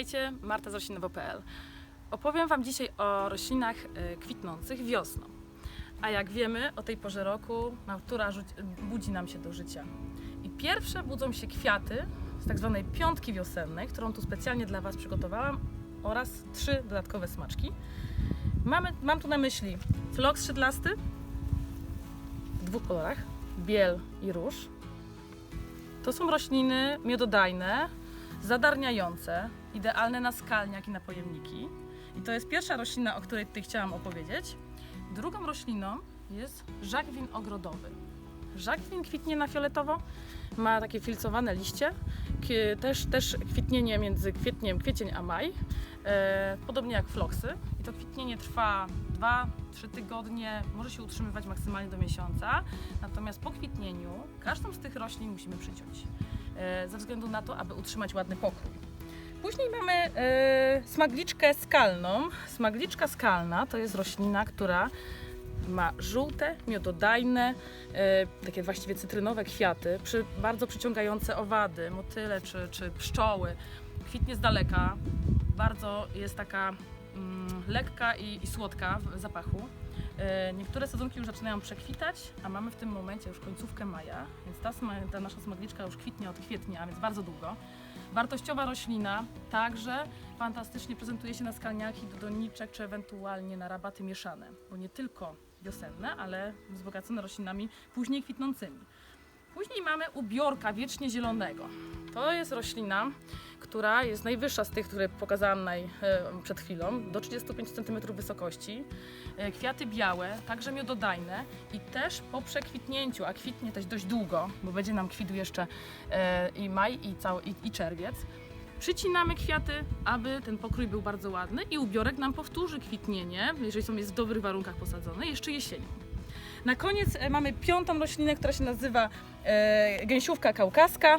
Witajcie, Marta z roślinowo.pl. Opowiem Wam dzisiaj o roślinach e, kwitnących wiosną. A jak wiemy, o tej porze roku natura budzi nam się do życia. I pierwsze budzą się kwiaty z tak zwanej piątki wiosennej, którą tu specjalnie dla Was przygotowałam, oraz trzy dodatkowe smaczki. Mamy, mam tu na myśli floks szydlasty w dwóch kolorach, biel i róż. To są rośliny miododajne, zadarniające, idealne na skalniak i na pojemniki. I to jest pierwsza roślina, o której tutaj chciałam opowiedzieć. Drugą rośliną jest żakwin ogrodowy. Żakwin kwitnie na fioletowo, ma takie filcowane liście, też, też kwitnienie między kwietniem, kwiecień a maj, e, podobnie jak floksy. I to kwitnienie trwa 2-3 tygodnie, może się utrzymywać maksymalnie do miesiąca. Natomiast po kwitnieniu każdą z tych roślin musimy przyciąć, e, ze względu na to, aby utrzymać ładny pokrój. Później mamy e, smagliczkę skalną. Smagliczka skalna to jest roślina, która ma żółte, miododajne, e, takie właściwie cytrynowe kwiaty, przy, bardzo przyciągające owady, motyle czy, czy pszczoły. Kwitnie z daleka, bardzo jest taka mm, lekka i, i słodka w zapachu. E, Niektóre sadzonki już zaczynają przekwitać, a mamy w tym momencie już końcówkę maja, więc ta, ta nasza smagliczka już kwitnie od kwietnia, więc bardzo długo. Wartościowa roślina, także fantastycznie prezentuje się na skalniaki do doniczek, czy ewentualnie na rabaty mieszane, bo nie tylko wiosenne, ale wzbogacone roślinami później kwitnącymi. Później mamy ubiorka wiecznie zielonego. To jest roślina, która jest najwyższa z tych, które pokazałam naj, e, przed chwilą, do 35 cm wysokości. E, Kwiaty białe, także miododajne i też po przekwitnięciu, a kwitnie też dość długo, bo będzie nam kwitł jeszcze e, i maj i, cały, i, i czerwiec. Przycinamy kwiaty, aby ten pokrój był bardzo ładny i ubiorek nam powtórzy kwitnienie, jeżeli są jest w dobrych warunkach posadzone, jeszcze jesienią. Na koniec e, mamy piątą roślinę, która się nazywa e, gęsiówka kaukaska.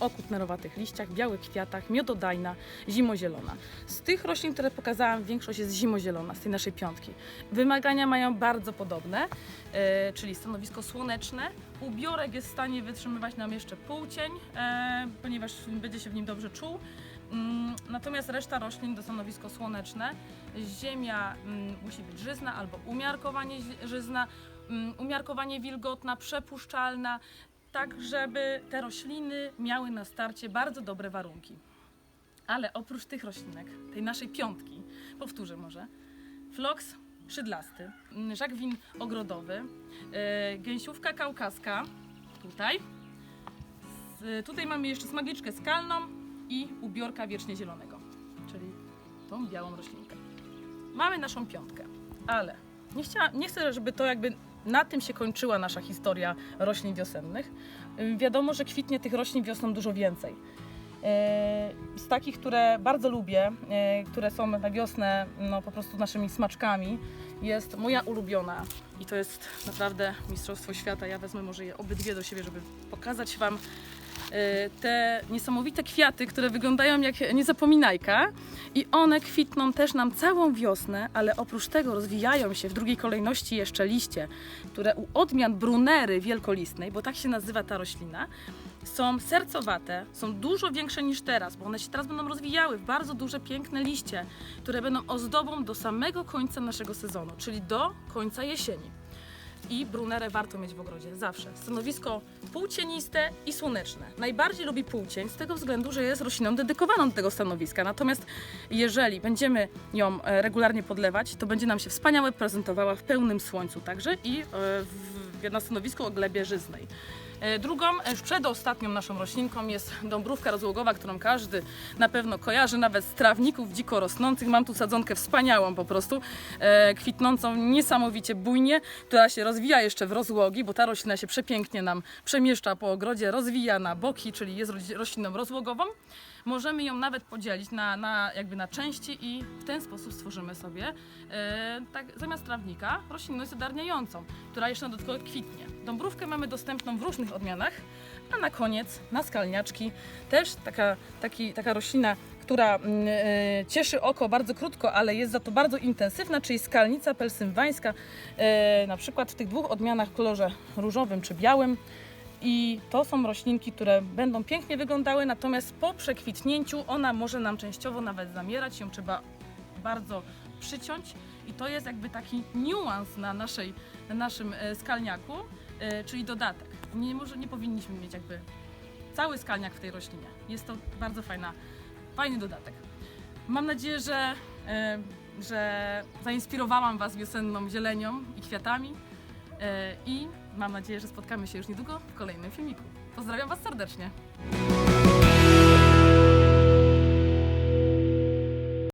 O kutnerowatych liściach, białych kwiatach, miododajna, zimozielona. Z tych roślin, które pokazałam, większość jest zimozielona, z tej naszej piątki. Wymagania mają bardzo podobne, e, czyli stanowisko słoneczne. Ubiorek jest w stanie wytrzymywać nam jeszcze półcień, ponieważ będzie się w nim dobrze czuł. Mm, Natomiast reszta roślin to stanowisko słoneczne. Ziemia mm, musi być żyzna albo umiarkowanie żyzna, mm, umiarkowanie wilgotna, przepuszczalna, tak żeby te rośliny miały na starcie bardzo dobre warunki. Ale oprócz tych roślinek, tej naszej piątki, powtórzę może, floks szydlasty, żakwin ogrodowy, yy, gęsiówka kaukaska, tutaj. Tutaj mamy jeszcze smagliczkę skalną i ubiorka wiecznie zielonego, czyli tą białą roślinkę. Mamy naszą piątkę, ale nie, chciała, nie chcę, żeby to jakby na tym się kończyła nasza historia roślin wiosennych. Wiadomo, że kwitnie tych roślin wiosną dużo więcej. E, Z takich, które bardzo lubię, e, które są na wiosnę no, po prostu naszymi smaczkami, jest moja ulubiona i to jest naprawdę Mistrzostwo Świata. Ja wezmę może je obydwie do siebie, żeby pokazać Wam te niesamowite kwiaty, które wyglądają jak niezapominajka i one kwitną też nam całą wiosnę, ale oprócz tego rozwijają się w drugiej kolejności jeszcze liście, które u odmian brunery wielkolistnej, bo tak się nazywa ta roślina, są sercowate, są dużo większe niż teraz, bo one się teraz będą rozwijały w bardzo duże, piękne liście, które będą ozdobą do samego końca naszego sezonu, czyli do końca jesieni. I brunerę warto mieć w ogrodzie, zawsze. Stanowisko półcieniste i słoneczne. Najbardziej lubi półcień z tego względu, że jest rośliną dedykowaną do tego stanowiska. Natomiast jeżeli będziemy ją e, regularnie podlewać, to będzie nam się wspaniale prezentowała w pełnym słońcu także i e, w, na stanowisku o glebie żyznej. E, Drugą, e, już przedostatnią naszą roślinką jest dąbrówka rozłogowa, którą każdy na pewno kojarzy, nawet z trawników dziko rosnących. Mam tu sadzonkę wspaniałą po prostu, e, kwitnącą niesamowicie bujnie, która się rozwija jeszcze w rozłogi, bo ta roślina się przepięknie nam przemieszcza po ogrodzie, rozwija na boki, czyli jest roś- rośliną rozłogową. Możemy ją nawet podzielić na, na, jakby na części i w ten sposób stworzymy sobie e, tak, zamiast trawnika roślinność zadarniającą, która jeszcze dodatkowo kwitnie. Dąbrówkę mamy dostępną w różnych odmianach, a na koniec na skalniaczki też taka, taki, taka roślina, która mm, e, cieszy oko bardzo krótko, ale jest za to bardzo intensywna, czyli skalnica pelsymwańska, e, na przykład w tych dwóch odmianach w kolorze różowym czy białym. I to są roślinki, które będą pięknie wyglądały, natomiast po przekwitnięciu ona może nam częściowo nawet zamierać, ją trzeba bardzo przyciąć i to jest jakby taki niuans na, naszej, na naszym e, skalniaku, czyli dodatek. Nie, może, nie powinniśmy mieć jakby cały skalniak w tej roślinie. Jest to bardzo fajna, fajny dodatek. Mam nadzieję, że, e, że zainspirowałam Was wiosenną zielenią i kwiatami e, i mam nadzieję, że spotkamy się już niedługo w kolejnym filmiku. Pozdrawiam Was serdecznie.